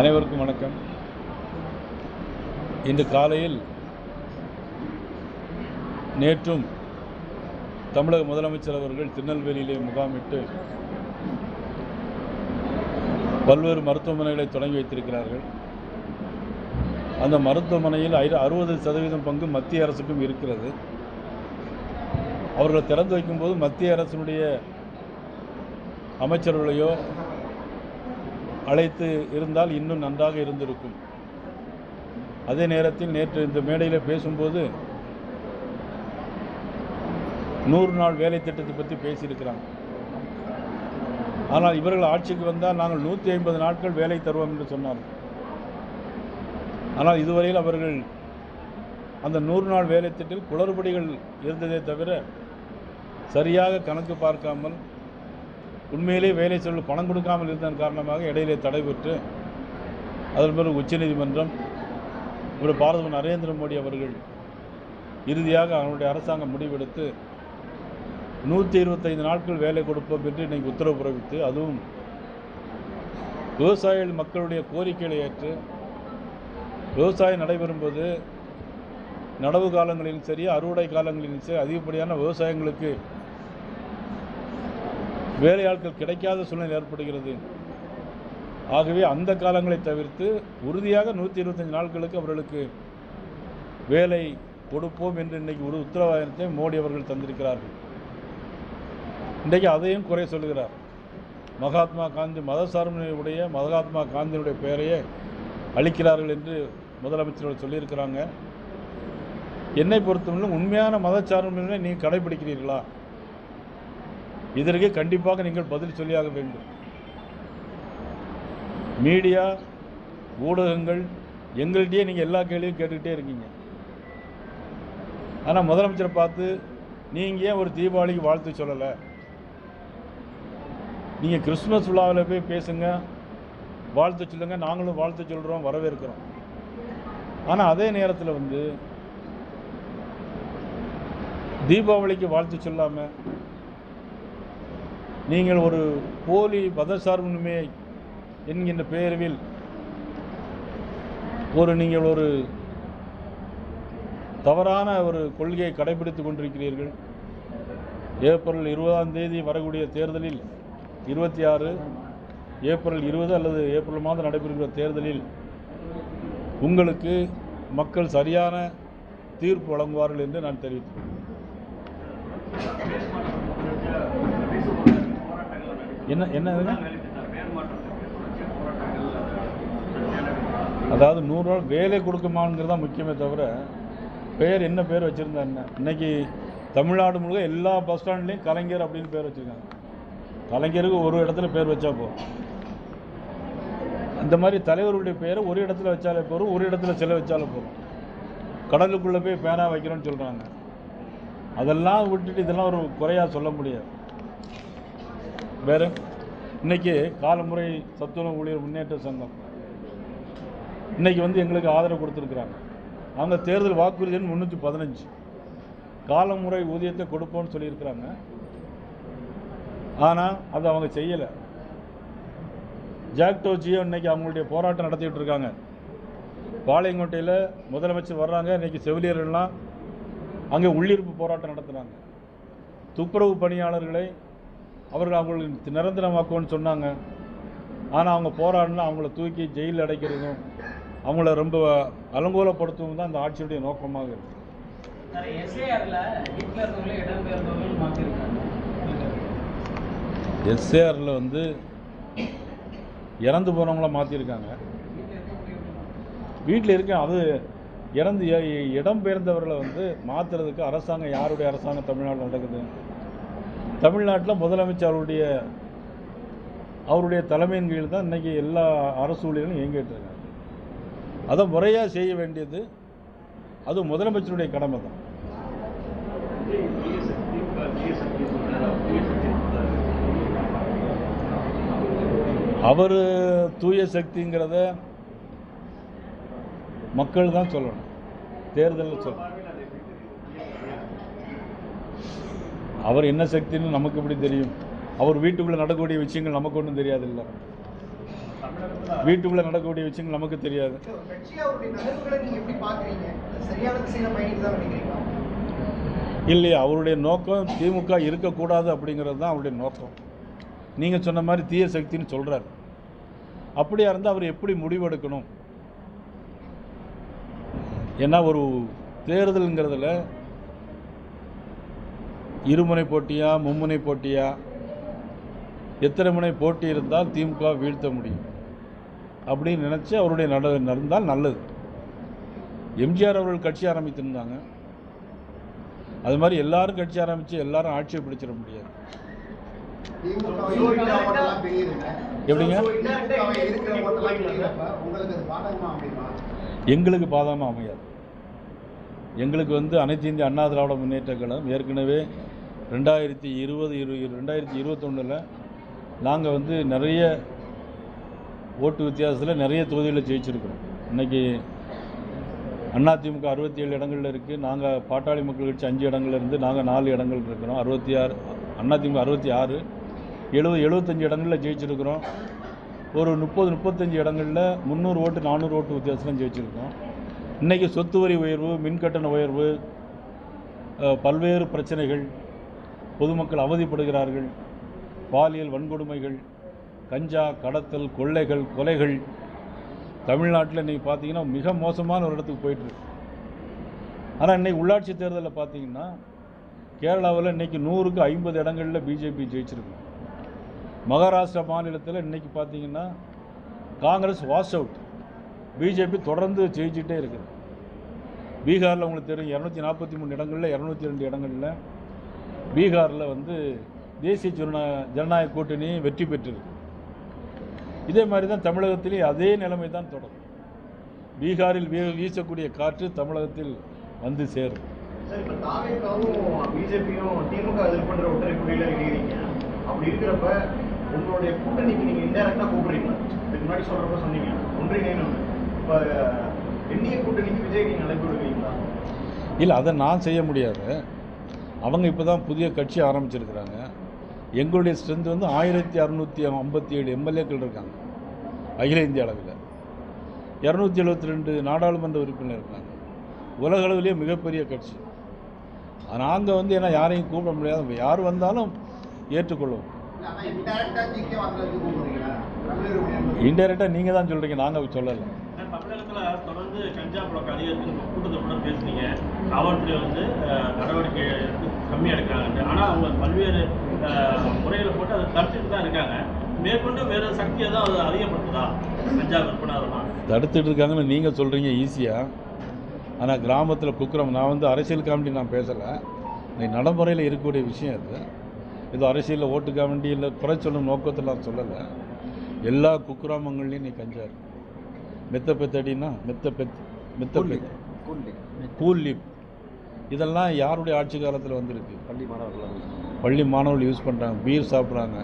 அனைவருக்கும் வணக்கம். இன்று காலையில் நேற்றும் தமிழக முதலமைச்சர் அவர்கள் திருநெல்வேலியிலே முகாமிட்டு பல்வேறு மருத்துவமனைகளை தொடங்கி வைத்திருக்கிறார்கள். அந்த மருத்துவமனையில் ஐ- அறுபது சதவீதம் பங்கு மத்திய அரசுக்கும் இருக்கிறது. அவர்கள் திறந்து வைக்கும்போது மத்திய அரசினுடைய அமைச்சர்களையோ அழைத்து இருந்தால் இன்னும் நன்றாக இருந்திருக்கும். அதே நேரத்தில் நேற்று இந்த மேடையில் பேசும்போது நூறு நாள் வேலை திட்டத்தை பற்றி பேசியிருக்கிறாங்க ஆனால் இவர்கள் ஆட்சிக்கு வந்தால் நாங்கள் நூற்றி ஐம்பது நாட்கள் வேலை தருவோம் என்று சொன்னார்கள். ஆனால் இதுவரையில் அவர்கள் அந்த நூறு நாள் வேலை திட்டத்தில் குளறுபடிகள் இருந்ததே தவிர சரியாக கணக்கு பார்க்காமல் உண்மையிலே வேலை சொல்ல பணம் கொடுக்காமல் இருந்ததன் காரணமாக இடையிலே தடைபெற்று அதன் பிறகு உச்சநீதிமன்றம் ஒரு பாரத நரேந்திர மோடி அவர்கள் இறுதியாக அவனுடைய அரசாங்கம் முடிவெடுத்து நூற்றி இருபத்தைந்து நாட்கள் வேலை கொடுப்போம் என்று இன்றைக்கு உத்தரவு பிறப்பித்து அதுவும் விவசாயிகள் மக்களுடைய கோரிக்கைகளை ஏற்று விவசாயம் நடைபெறும்போது நடவு காலங்களிலும் சரி அறுவடை காலங்களிலும் சரி அதிகப்படியான விவசாயங்களுக்கு வேலையாட்கள் கிடைக்காத சூழ்நிலை ஏற்படுகிறது. ஆகவே அந்த காலங்களை தவிர்த்து உறுதியாக நூற்றி இருபத்தஞ்சு நாட்களுக்கு அவர்களுக்கு வேலை கொடுப்போம் என்று இன்றைக்கு ஒரு உத்தரவாதத்தை மோடி அவர்கள் தந்திருக்கிறார்கள். இன்றைக்கு அதையும் குறை சொல்கிறார் மகாத்மா காந்தி மதசார்புடைய மகாத்மா காந்தியினுடைய பெயரையே அளிக்கிறார்கள் என்று முதலமைச்சர்கள் சொல்லியிருக்கிறாங்க. என்னை பொறுத்தவரையிலும் உண்மையான மதச்சார்பினை நீங்கள் கடைபிடிக்கிறீர்களா? இதற்கு கண்டிப்பாக நீங்கள் பதில் சொல்லியாக வேண்டும். மீடியா ஊடகங்கள் எங்கள்கிட்டயே நீங்கள் எல்லா கேள்வியும் கேட்டுக்கிட்டே இருக்கீங்க. ஆனால் முதலமைச்சரை பார்த்து நீங்கள் ஏன் ஒரு தீபாவளிக்கு வாழ்த்து சொல்லலை? நீங்கள் கிறிஸ்துமஸ் விழாவில் போய் பேசுங்க வாழ்த்து சொல்லுங்க நாங்களும் வாழ்த்து சொல்கிறோம் வரவேற்கிறோம். ஆனால் அதே நேரத்தில் வந்து தீபாவளிக்கு வாழ்த்து சொல்லாமல் நீங்கள் ஒரு போலி மதசார்புரிமை என்கின்ற பெயர்வில் ஒரு நீங்கள் ஒரு தவறான ஒரு கொள்கையை கடைபிடித்துக் கொண்டிருக்கிறீர்கள். ஏப்ரல் இருபதாம் தேதி வரக்கூடிய தேர்தலில் இருபத்தி ஆறு ஏப்ரல் இருபது அல்லது ஏப்ரல் மாதம் நடைபெறுகிற தேர்தலில் உங்களுக்கு மக்கள் சரியான தீர்ப்பு வழங்குவார்கள் என்று நான் தெரிவித்தேன் என்ன என்ன? அதாவது நூறு நாள் வேலை கொடுக்குமாங்கிறது தான் முக்கியமே தவிர பெயர் என்ன பேர் வச்சுருந்தா என்ன? இன்னைக்கு தமிழ்நாடு முழுக்க எல்லா பஸ் ஸ்டாண்ட்லேயும் கலைஞர் அப்படின்னு பேர் வச்சுருக்காங்க. கலைஞருக்கு ஒரு இடத்துல பேர் வச்சா போதும். அந்த மாதிரி தலைவருடைய பேரை ஒரு இடத்துல வச்சாலே போதும் ஒரு இடத்துல சிலை வச்சாலே போதும். கடலுக்குள்ளே போய் பேனா வைக்கிறோன்னு சொல்கிறாங்க அதெல்லாம் விட்டுட்டு இதெல்லாம் ஒரு குறையாக சொல்ல முடியாது. வேறு? இன்னைக்கு காலமுறை சத்துணவு ஊழியர் முன்னேற்ற சங்கம். இன்றைக்கி வந்து எங்களுக்கு ஆதரவு கொடுத்துருக்குறாங்க. அவங்க தேர்தல் வாக்குறுதி எண் முந்நூற்றி பதினஞ்சு. காலமுறை ஊதியத்தை கொடுப்போம்னு சொல்லியிருக்கிறாங்க. ஆனால் அது அவங்க செய்யலை. ஜாக்டோ ஜியோ இன்னைக்கு அவங்களுடைய போராட்டம் நடத்திக்கிட்டு இருக்காங்க. பாளையங்கோட்டையில் முதலமைச்சர் வர்றாங்க. இன்னைக்கு செவிலியர்கள்லாம் அங்கே உள்ளிருப்பு போராட்டம் நடத்துகிறாங்க துப்புரவு பணியாளர்களை அவர்கள் அவங்களுக்கு நிரந்தரமாக்குவோன்னு சொன்னாங்க. ஆனால் அவங்க போராடினா அவங்கள தூக்கி ஜெயிலில் அடைக்கிறதும் அவங்கள ரொம்ப அலங்கோலப்படுத்தவும் தான் அந்த ஆட்சியுடைய நோக்கமாக இருக்குது எஸ்ஏஆர்ல வந்து இறந்து போனவங்கள மாற்றிருக்காங்க. வீட்டில் இருக்க அது இறந்து இடம்பெயர்ந்தவர்களை வந்து மாற்றுறதுக்கு அரசாங்கம் யாருடைய அரசாங்கம் தமிழ்நாட்டில் நடக்குது? தமிழ்நாட்டில் முதலமைச்சர் அவருடைய அவருடைய தலைமையின் கீழ் தான் இன்றைக்கி எல்லா அரசு ஊழியர்களும் இயங்கிட்டு இருக்காங்க. அதை முறையாக செய்ய வேண்டியது அது முதலமைச்சருடைய கடமை தான் அவர் தூய சக்திங்கிறத மக்கள் தான் சொல்லணும். தேர்தலில் சொல்லணும். அவர் என்ன சக்தின்னு நமக்கு எப்படி தெரியும்? அவர் வீட்டுக்குள்ளே நடக்கக்கூடிய விஷயங்கள் நமக்கு ஒன்றும் தெரியாது இல்லை வீட்டுக்குள்ளே நடக்கக்கூடிய விஷயங்கள் நமக்கு தெரியாது. இல்லையா அவருடைய நோக்கம் திமுக இருக்கக்கூடாது அப்படிங்கிறது தான் அவருடைய நோக்கம். நீங்கள் சொன்ன மாதிரி தீய சக்தின்னு சொல்கிறார் அப்படியா இருந்தால் அவர் எப்படி முடிவெடுக்கணும்? ஏன்னா ஒரு தேர்தலுங்கிறதுல இருமுனை போட்டியா மும்முனை போட்டியா? எத்தனை முனை போட்டி இருந்தால் திமுக வீழ்த்த முடியும்? அப்படின்னு நினச்சி அவருடைய நட நடந்தால் நல்லது. எம்ஜிஆர் அவர்கள் கட்சி ஆரம்பித்திருந்தாங்க. அது மாதிரி எல்லாரும் கட்சி ஆரம்பித்து எல்லாரும் ஆட்சியை பிடிச்சிட முடியாது. எப்படிங்க? எங்களுக்கு பாதகமாக அமையாது. எங்களுக்கு வந்து அனைத்து இந்திய அண்ணா திராவிட முன்னேற்ற கழகம் ஏற்கனவே ரெண்டாயிரத்தி இருபது இரு ரெண்டாயிரத்தி இருபத்தொன்னில் நாங்கள் வந்து நிறைய ஓட்டு வித்தியாசத்தில் நிறைய தொகுதிகளில் ஜெயிச்சிருக்கிறோம். இன்றைக்கி அதிமுக அறுபத்தி ஏழு இடங்களில் இருக்குது நாங்கள் பாட்டாளி மக்கள் கட்சி அஞ்சு இடங்கள்ல இருந்து நாங்கள் நாலு இடங்கள் இருக்கிறோம். அறுபத்தி ஆறு அதிமுக அறுபத்தி ஆறு எழுபது எழுபத்தஞ்சு இடங்களில் ஜெயிச்சிருக்கிறோம். ஒரு முப்பது முப்பத்தஞ்சு இடங்களில் முந்நூறு ஓட்டு நானூறு ஓட்டு வித்தியாசம் ஜெயிச்சிருக்கோம். இன்றைக்கி சொத்து வரி உயர்வு மின்கட்டண உயர்வு பல்வேறு பிரச்சனைகள் பொதுமக்கள் அவதிப்படுகிறார்கள். பாலியல் வன்கொடுமைகள் கஞ்சா கடத்தல் கொள்ளைகள் கொலைகள் தமிழ்நாட்டில் இன்றைக்கி பார்த்தீங்கன்னா மிக மோசமான ஒரு இடத்துக்கு போயிட்டுருக்கு ஆனால் இன்றைக்கி உள்ளாட்சி தேர்தலில் பார்த்தீங்கன்னா கேரளாவில் இன்றைக்கி நூறுக்கு ஐம்பது இடங்களில் பிஜேபி ஜெயிச்சிருக்கு. மகாராஷ்டிரா மாநிலத்தில் இன்றைக்கி பார்த்தீங்கன்னா காங்கிரஸ் வாஷ் அவுட். பிஜேபி தொடர்ந்து ஜெயிச்சுட்டே இருக்குது. பீகாரில் உங்களுக்கு தெரியும் இரநூத்தி நாற்பத்தி மூணு இடங்களில் இரநூத்தி ரெண்டு இடங்களில் பீகாரில் வந்து தேசிய ஜனநா ஜனநாயக கூட்டணி வெற்றி பெற்றிருக்கு. இதே மாதிரி தான் தமிழகத்திலே அதே நிலைமை தான் தொடரும். பீகாரில் வீ- வீசக்கூடிய காற்று தமிழகத்தில் வந்து சேரும். பிஜேபியும் திமுக ஒற்றை அப்படி இருக்கிறப்ப உங்களுடைய கூட்டணிக்கு நீங்கள் இன்டெரக்டாக கூப்பிடுறீங்களா? இதுக்கு முன்னாடி சொல்கிறப்ப சொன்னீங்க. ஒன்றிணைன்னு என்டிஏ கூட்டணிக்கு விஜய் அழைப்பு விடுவீங்களா? இல்லை அதை நான் செய்ய முடியாது. அவங்க இப்போ தான் புதிய கட்சி ஆரம்பிச்சிருக்கிறாங்க. எங்களுடைய ஸ்ட்ரென்த் வந்து ஆயிரத்தி அறநூற்றி ஐம்பத்தி ஏழு எம்எல்ஏக்கள் இருக்காங்க. அகில இந்திய அளவில். இரநூத்தி எழுபத்தி ரெண்டு நாடாளுமன்ற உறுப்பினர் இருக்காங்க. உலக அளவிலேயே மிகப்பெரிய கட்சி. நாங்கள் வந்து ஏன்னா யாரையும் கூப்பிட முடியாது. யார் வந்தாலும் ஏற்றுக்கொள்வோம். இன்டெரக்டாக நீங்கள் தான் சொல்கிறீங்க நாங்கள் சொல்லலை. சார், தொடர்ந்து கஞ்சா புழக்க அதிகரித்து கூட்டத்தை கூட பேசுனீங்க. காவல்துறை வந்து நடவடிக்கை எடுத்து கம்மியாக எடுக்கிறாங்க. ஆனால் அவங்க பல்வேறு முறைகளை போட்டு அதை தடுத்துட்டு தான் இருக்காங்க. மேற்கொண்டு வேறு சக்தியை தான் அது அதிகப்படுத்துதா? கஞ்சா விற்பனை அதெல்லாம்? தடுத்துட்டு இருக்காங்கன்னு நீங்கள் சொல்கிறீங்க ஈஸியாக ஆனால் கிராமத்தில் குக்கிரம் நான் வந்து அரசியல் காமெடி நான் பேசலை. இன்னைக்கு நடைமுறையில் இருக்கக்கூடிய விஷயம் அது. இது அரசியலில் ஓட்டுக்க வேண்டி இல்லை குறை சொல்லும் நோக்கத்தில் நான் சொல்லலை. எல்லா குக்கிராமங்கள்லையும் நீ கஞ்சா இருக்கு. மெத்த பெத்தடின்னா மெத்த பெத் மெத்த பெத். Cool lip. இதெல்லாம் யாருடைய ஆட்சி காலத்தில் வந்திருக்கு? பள்ளி மாணவர்கள் பள்ளி மாணவர்கள் யூஸ் பண்ணுறாங்க பீர் சாப்பிட்றாங்க.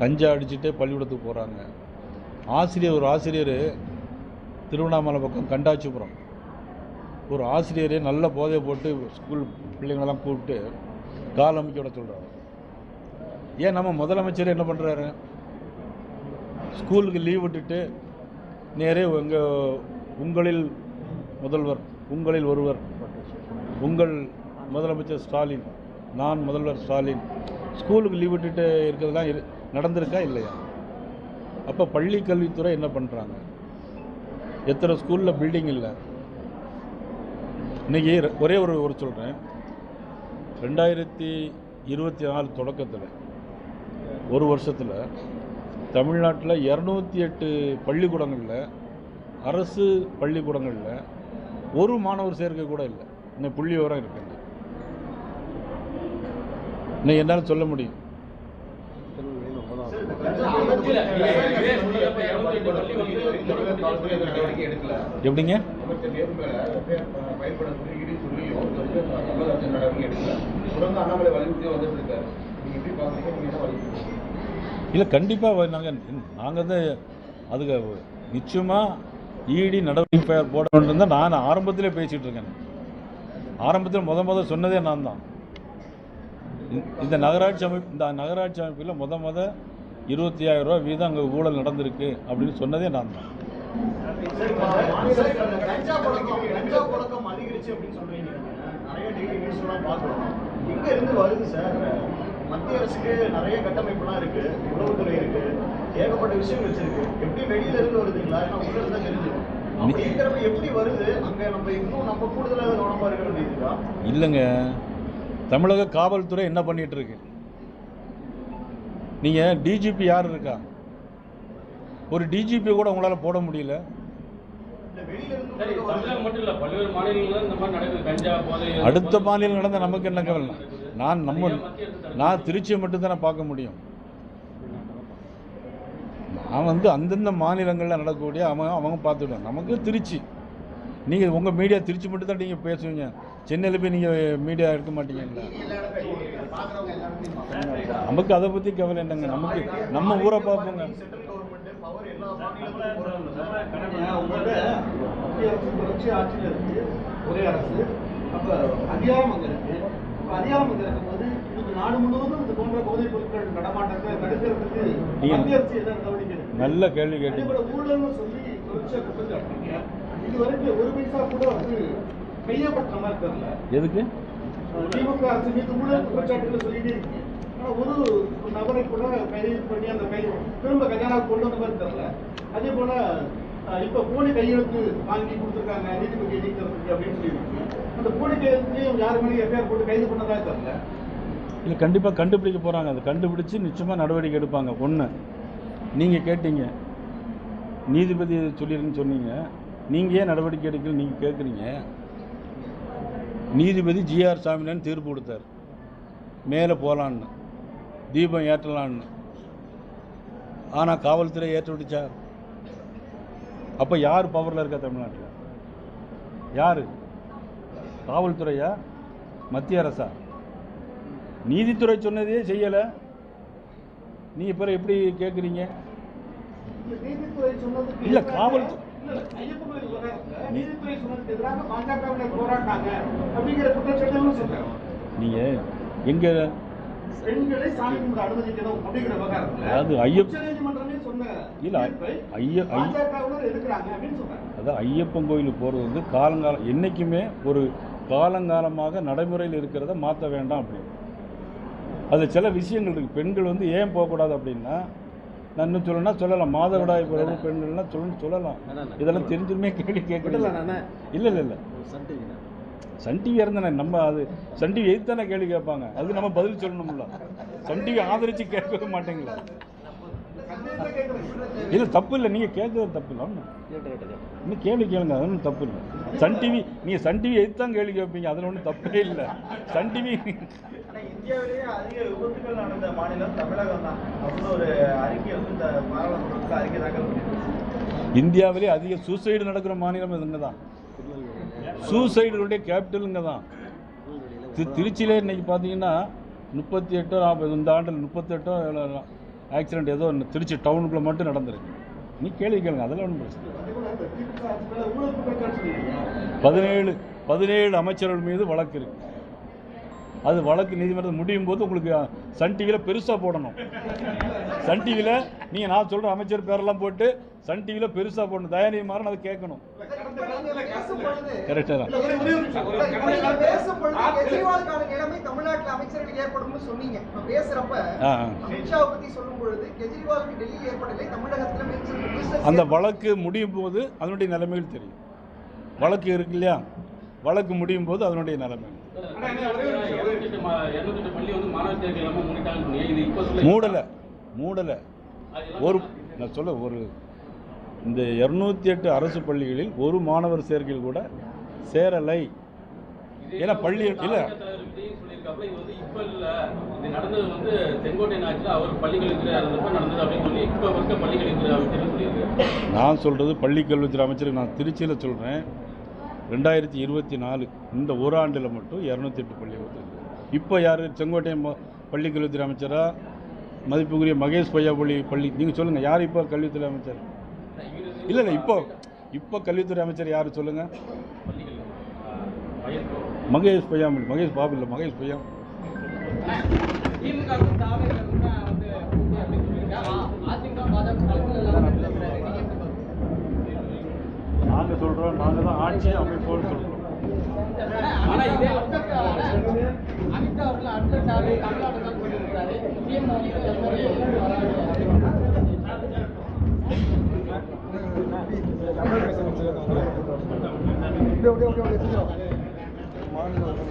கஞ்சா அடிச்சுட்டே பள்ளிக்கூடத்துக்கு போகிறாங்க ஆசிரியர் ஒரு ஆசிரியர் திருவண்ணாமலை பக்கம் கண்டாச்சிபுரம். ஒரு ஆசிரியரே நல்ல போதை போட்டு ஸ்கூல் பிள்ளைங்களெல்லாம் கூப்பிட்டு கால் அமைக்க விட சொல்கிறாரு ஏன் நம்ம முதலமைச்சர் என்ன பண்ணுறாரு ஸ்கூலுக்கு லீவ் விட்டுட்டு நேரே உங்கள் உங்களில் முதல்வர் உங்களில் ஒருவர். உங்கள் முதலமைச்சர் ஸ்டாலின் நான் முதல்வர் ஸ்டாலின். ஸ்கூலுக்கு லீவ் விட்டுட்டு இருக்கிறதுலாம் இரு நடந்திருக்கா இல்லையா? அப்போ பள்ளி கல்வித்துறை என்ன பண்ணுறாங்க எத்தனை ஸ்கூலில் பில்டிங் இல்லை? இன்றைக்கி ஒரே ஒரு ஒரு சொல்கிறேன் ரெண்டாயிரத்தி இருபத்தி நாலு தொடக்கத்தில் ஒரு வருஷத்தில் தமிழ்நாட்டில் இரநூத்தி எட்டு பள்ளிக்கூடங்களில் அரசு பள்ளிக்கூடங்களில் ஒரு மாணவர் சேர்க்கை கூட இல்லை. இன்னும் புள்ளி விவரம் இருக்குங்க. இன்னும் என்னால் சொல்ல முடியும். எப்படிங்க? இல்லை கண்டிப்பாக நாங்கள் நாங்கள் வந்து அதுக்கு நிச்சயமாக இடி நடவடிக்கை போட வேண்டும் தான் நான் ஆரம்பத்திலே பேசிகிட்டு இருக்கேன். ஆரம்பத்தில் முத முத சொன்னதே நான் தான். இந்த- இந்த நகராட்சி அமைப்பு இந்த நகராட்சி அமைப்பில் முத முத இருபத்தி ஆயிரம் ரூபா வீதம் அங்கே ஊழல் நடந்திருக்கு அப்படின்னு சொன்னதே நான் தான். அதிகரிச்சு அப்படின்னு சொல்றீங்க. நிறைய டெய்லி நியூஸ் எல்லாம் பார்க்குறோம். எங்க இருந்து வருது சார்? மத்திய அரசுக்கு நிறைய கட்டமைப்புலாம் இருக்கு உளவுத்துறை இருக்கு ஏகப்பட்ட விஷயம் வச்சிருக்கு. எப்படி வெளியில இருந்து வருதுங்களா ஏன்னா உள்ள இருந்தா தெரிஞ்சுக்கும் அப்படி இருக்கிறப்ப எப்படி வருது? அங்க நம்ம இன்னும் நம்ம கூடுதலாக கவனமா இருக்க வேண்டியதுக்கா இல்லைங்க. தமிழக காவல்துறை என்ன பண்ணிட்டு இருக்கு? நீங்கள் டிஜிபி யார் இருக்கா? ஒரு டிஜிபி கூட உங்களால் போட முடியல. அடுத்த மாநிலம் நடந்த நமக்கு என்ன கவலை? நான் நம்ம நான் திருச்சியை மட்டும்தானே பார்க்க முடியும். நான் வந்து அந்தந்த மாநிலங்களில் நடக்கக்கூடிய அவங்க அவங்க பார்த்துடுவேன். நமக்கு திருச்சி. நீங்கள் உங்கள் மீடியா திருச்சி மட்டும் தான் நீங்கள் பேசுவீங்க. சென்னையில் போய் நீங்கள் மீடியா எடுக்க மாட்டீங்கல்ல. நமக்கு அதை பற்றி கவலை என்னங்க நமக்கு நம்ம ஊரை பார்ப்போங்க. ஒரே அரசு அப்போ அதிகாரம் அங்கே அதிகாரம் இருக்கும்போது நாடு முழுவதும் இது போன்ற போதைப் பொருட்கள் நடமாட்டத்தை தடுக்கிறதுக்கு மத்திய அரசு என்ன நடவடிக்கை? நல்ல கேள்வி ஊழல்னு சொல்லி குற்றம் சாட்டுறீங்க. இது வரைக்கும் ஒரு பைசா கூட வந்து கையப்பட்ட மாதிரி தெரியல. எதுக்கு? திமுக அரசு மீது ஊழல் குற்றச்சாட்டுகள் சொல்லிட்டே இருக்கீங்க. ஆனா ஒரு நபரை கூட கைது பண்ணி அந்த கை திரும்ப கல்யாணம் கொண்டு வந்த மாதிரி தெரியல. அதே போல இப்ப போலி கையெழுத்து வாங்கி கொடுத்துருக்காங்க நீதிபதி நீக்கிறதுக்கு அப்படின்னு சொல்லியிருக்கு அந்த போலி கையெழுத்துலையும் யாரு மேலே எஃப்ஐஆர் போட்டு கைது பண்ணதா தெரியல. இல்லை கண்டிப்பாக கண்டுபிடிக்க போகிறாங்க அது கண்டுபிடிச்சு நிச்சயமாக நடவடிக்கை எடுப்பாங்க. ஒன்று நீங்கள் கேட்டீங்க. நீதிபதி சொல்லியிருக்குன்னு சொன்னீங்க. நீங்கள் ஏன் நடவடிக்கை எடுக்கல நீங்கள் கேட்குறீங்க நீதிபதி ஜிஆர் சாமிநாதன் தீர்ப்பு கொடுத்தார். மேலே போகலான்னு தீபம் ஏற்றலான்னு. ஆனால் காவல்துறை ஏற்று விட்டுச்சா அப்போ யார் பவரில் இருக்கா தமிழ்நாட்டில்? யார்? காவல்துறையா? மத்திய அரசா? நீதித்துறை சொன்னதே செய்யலை. நீ இப்போ எப்படி கேட்குறீங்க இல்ல, எதிராக- காவல் இல்ல, ஐயப்ப கோயில் விவகாரத்துல நீதித்துறை சொன்னதுக்கு எதிராக பாஜகவினர் போராடினாங்க அப்படிங்கிற குற்றச்சாட்டுகளும் சொல்றாங்க நீங்கள் எங்கே பெண்களை சாமி கும்பிட அனுமதிக்கணும் அப்படிங்கிற விவகாரத்துல அதாவது இல்ல, ஐய அதான் ஐயப்பன் கோயிலுக்கு போகிறது வந்து காலங்காலம் என்றைக்குமே ஒரு காலங்காலமாக நடைமுறையில் இருக்கிறத மாற்ற வேண்டாம் அப்படின்னு அதில் சில விஷயங்கள் இருக்குது பெண்கள் வந்து ஏன் போகக்கூடாது அப்படின்னா நான் இன்னும் சொல்லணும்னா சொல்லலாம். மாதவிடாய் பிறகு பெண்கள்லாம் சொல்லணும் சொல்லலாம். இதெல்லாம் தெரிஞ்சுமே கேள்வி கேட்கல இல்லை இல்லை இல்லை. சன் டிவி இருந்தானே நம்ம அது சன் டிவி எது தானே கேள்வி கேட்பாங்க? அதுக்கு நம்ம பதில் சொல்லணும்ல. சன் டிவி ஆதரித்து கேட்கவே மாட்டீங்களா? இல்லை தப்பு இல்லை நீங்கள் கேட்குறது தப்பு இல்லை இன்னும் கேள்வி கேளுங்க. அது ஒன்றும் தப்பு இல்லை. சன் டிவி நீங்கள் சன் டிவி எது தான் கேள்வி கேட்பீங்க? அதில் ஒன்றும் தப்பே இல்லை. சன் டிவி இந்தியாவிலேயே அதிக விபத்துகள் நடந்த மாநிலம் தமிழகம் தான். அப்படின்னு ஒரு அறிக்கை வந்து இந்த பாராளுமன்றத்தில் அறிக்கை தாக்கல் பண்ணியிருக்கு இந்தியாவிலே அதிக சூசைடு நடக்கிற மாநிலம் இதுங்க தான். சூசைடுடைய கேபிட்டலுங்க தான். திருச்சியிலே இன்னைக்கு பார்த்தீங்கன்னா முப்பத்தி எட்டோ நாற்பது இந்த ஆண்டில் முப்பத்தெட்டோ ஆக்சிடென்ட் ஏதோ ஒன்று திருச்சி டவுனுக்குள்ளே மட்டும் நடந்திருக்கு. நீ கேள்வி கேளுங்க அதெல்லாம் ஒன்றும் பிரச்சனை பதினேழு பதினேழு அமைச்சர்கள் மீது வழக்கு இருக்கு. அது வழக்கு நீதிமன்றம் முடியும் போது உங்களுக்கு சன் டிவியில் பெருசாக போடணும். சன் டிவியில் நீங்கள் நான் சொல்கிற அமைச்சர் பேரெல்லாம் போட்டு சன் டிவியில் பெருசாக போடணும். தயாநிதி மாறன் அதை கேட்கணும். தான். தமிழ்நாட்டுல அமைச்சர்கள் சொன்னீங்க. பேசுறப்ப. அமித்ஷாவை பத்தி சொல்லும் பொழுது கெஜ்ரிவாலுக்கு டெல்லியில் ஏற்படலை தமிழகத்துல அந்த வழக்கு முடியும் போது அதனுடைய நிலைமைகள் தெரியும். வழக்கு இருக்கு இல்லையா? வழக்கு முடியும் போது அதனுடைய நிலைமை மூடலை. மூடலை. ஒரு நான் சொல்ல ஒரு இந்த இரநூத்தி எட்டு அரசு பள்ளிகளில் ஒரு மாணவர் சேர்க்கையில் கூட சேரலை. ஏன்னா பள்ளி இல்லை. நான் சொல்கிறது பள்ளிக்கல்வித்துறை அமைச்சர் நான் திருச்சியில் சொல்கிறேன் ரெண்டாயிரத்தி இருபத்தி நாலு இந்த ஒரு ஆண்டில் மட்டும் இரநூத்தி எட்டு பள்ளி கொடுத்துருக்கு இப்போ யார்? செங்கோட்டையன் பள்ளிக்கல்வித்துறை அமைச்சரா? மதிப்புக்குரிய மகேஷ் பொய்யாபள்ளி பள்ளி. நீங்கள் சொல்லுங்கள் யார் இப்போ கல்வித்துறை அமைச்சர்? இல்லை இல்லை இப்போ இப்போ கல்வித்துறை அமைச்சர் யார் சொல்லுங்கள் மகேஷ் பொய்யாமொழி மகேஷ் பாபு இல்லை மகேஷ் பொய்யா நாங்கள் சொல்கிறோம் நாங்கள் தான் ஆட்சி அமைப்போம்னு சொல்கிறோம் அமித்ஷா அவர்கள் அடுத்த தமிழ்நாடு தான் போட்டிருக்கிறாரு சிஎம் அப்படியே அப்படியே அப்படியே